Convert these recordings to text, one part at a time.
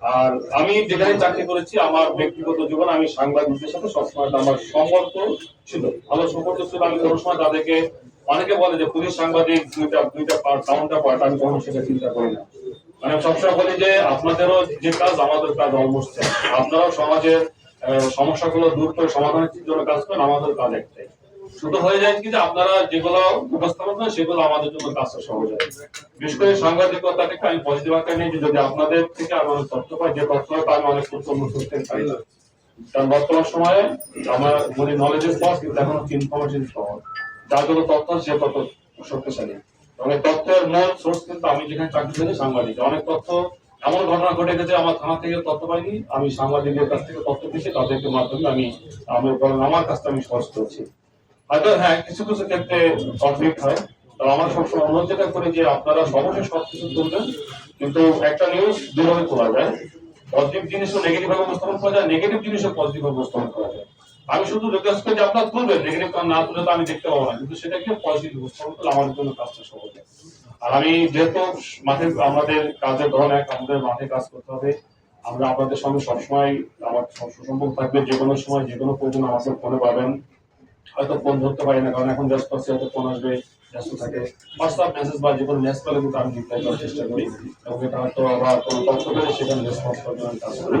আর আমি যেখানে চাকরি করেছি, আমার ব্যক্তিগত জীবন, আমি সাংবাদিকদের সাথে সবসময় আমার সম্পর্ক ছিল, ভালো সম্পর্ক ছিল। আমি কোনো সময় তাদেরকে, অনেকে বলে যে পুলিশ সাংবাদিক, দুইটা দুইটা পার্ট কাউন্টার পার্ট আমি কখনো সেটা চিন্তা করি না। মানে সবসময় বলি যে আপনাদেরও যে কাজ, আমাদের কাজ অলমোস্ট আপনারাও সমাজের সমস্যাগুলো দূর করে সমাধানের জন্য কাজ করেন, আমাদের কাজ একটাই। শুধু হয়ে যায় কি যে আপনারা যেগুলো উপস্থাপন করেন সেগুলো আমাদের জন্য কাজটা সহজ হয় বিশেষ করে সাংবাদিকতাটাকে আমি পজিটিভ আকারে নিই যে যদি আপনাদের থেকে আমি অনেক তথ্য পাই, যে তথ্যটা আমি অনেক উত্তম পাই না কারণ বর্তমান সময়ে আমার বলি নলেজের পাওয়া কিন্তু এখন ইনফরমেশন পাওয়া যার জন্য তথ্য সে তথ্য শক্তিশালী। অনেক তথ্যের মূল সোর্স কিন্তু আমি যেখানে চাকরি করি সাংবাদিক। অনেক তথ্য এমন ঘটনা ঘটে গেছে, আমার থানা থেকে তথ্য পাইনি। আমি সাংবাদিকদের কাছ থেকে তথ্য পেয়েছি, তাদেরকে মাধ্যমে আমি আমার আমার কাজটা আমি সহজ করছি। হয়তো হ্যাঁ কিছু কিছু ক্ষেত্রে কনফ্লিক্ট হয়। তো আমার সবসময় অনুরোধ যেটা করি যে আপনারা সবসময় সবকিছু তুলবেন। কিন্তু একটা নিউজ দুভাবে তোলা যায়। পজিটিভ জিনিসও নেগেটিভ ভাবে উপস্থাপন করা যায় নেগেটিভ জিনিসও পজিটিভ উপস্থাপন করা যায়। আমি শুধু রিকোয়েস্ট করছি আপনার তুলবেন নেগেটিভ না তুলে তো আমি দেখতে পাবো না। কিন্তু সেটাকে পজিটিভ? উপস্থাপন করলে আমার জন্য কাজটা সহজ আর আমি যেহেতু মাঠে, আমাদের কাজের ধরন এক, আমাদের মাঠে কাজ করতে হবে। আমরা আপনাদের সঙ্গে সবসময় আমার সুসম্পর্ক থাকবে। যে কোনো সময় যে কোনো প্রয়োজন আমাকে ফোনে পাবেন। হয়তো ফোন ধরতে পারি না, কারণ এখন ব্যস্ত আছি হয়তো ফোন আসবে, ব্যস্ত থাকে। হোয়াটসঅ্যাপ মেসেজ বা যে কোনো মেসেজ কলে কিন্তু আমি রিপ্লাই করার চেষ্টা করি। এবং এটা হয়তো আবার কোনো তথ্য পেলে সেখানে রেসপন্স কাজ করি।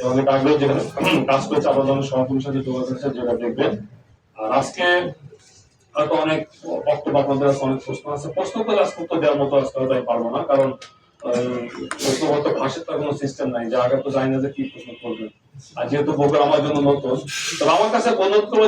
এবং এটা আগে যেখানে কাজ করেছে সহকর্মীর সাথে যোগাযোগ যেটা দেখবেন। আর আজকে হয়তো অনেক বক্তব্য আপনাদের অনেক প্রশ্ন আছে। প্রশ্ন করে আজকে উত্তর দেওয়ার মতো আজকে হয়তো আমি পারব না, কারণ প্রশ্নগত ভাষার তো কোনো সিস্টেম নাই। যে আগে তো জানি না যে কি প্রশ্ন আর যেহেতু আমার জন্য নতুন তো আমার কাছে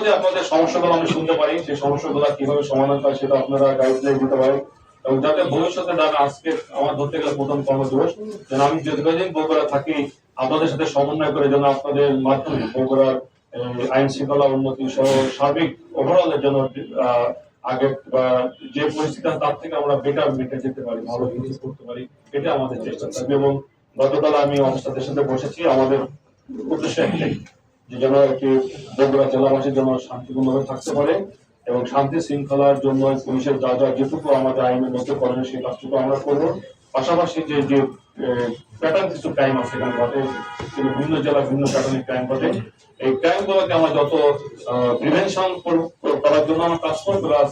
যে আপনাদের সমস্যাগুলো আমি শুনতে পারি সেই সমস্যাগুলো কীভাবে সমাধান সেটা আপনারা গাইডলাইন দিতে পারেন। এবং যাতে ভবিষ্যতে যারা আজকে আমার ধরতে গেলে প্রথম কর্মদিবস যেন আমি দীর্ঘদিন বগুড়া থাকি, আপনাদের সাথে সমন্বয় করে যেন আপনাদের মাধ্যমে বগুড়ার আইন শৃঙ্খলা উন্নতি সহ সার্বিক ওভারঅলের জন্য আগে যে পরিস্থিতি তার থেকে আমরা বেটার মেটে যেতে পারি, ভালো কিছু করতে পারি, এটা আমাদের চেষ্টা থাকবে এবং গতকাল আমি অবস্থাদের সাথে বসেছি, আমাদের উদ্দেশ্য একটাই, যে যেন একটি বগুড়া জেলাবাসীর জন্য শান্তিপূর্ণভাবে থাকতে পারে এবং শান্তি শৃঙ্খলার জন্য পুলিশের যা যা যেটুকু আমাদের আইনের মধ্যে করেন সেই কাজটুকু আমরা করব। পাশাপাশি যে যে প্যাটার্ন কিছু ক্রাইম আছে এখানে ঘটে কিন্তু ভিন্ন জেলা ভিন্ন প্যাটার্নের ক্রাইম ঘটে। এই ক্রাইম গুলোকে আমরা যত প্রিভেনশন করার জন্য আমরা কাজ করব, প্লাস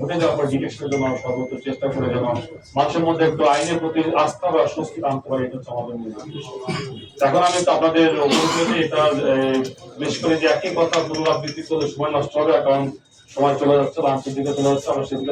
ঘটে যাওয়ার পর ডিটেকশনের জন্য আমরা সর্বোচ্চ চেষ্টা করে যেন মানুষের মধ্যে একটু আইনের প্রতি আস্থা বা স্বস্তি আনতে পারি এটা হচ্ছে আমাদের মূল এখন আমি আপনাদের এটা বিশেষ করে যে একই কথা পুনরাবৃত্তি করলে সময় নষ্ট হবে, কারণ সময় চলে যাচ্ছে লাঞ্চের দিকে চলে যাচ্ছে, আমরা সেদিকে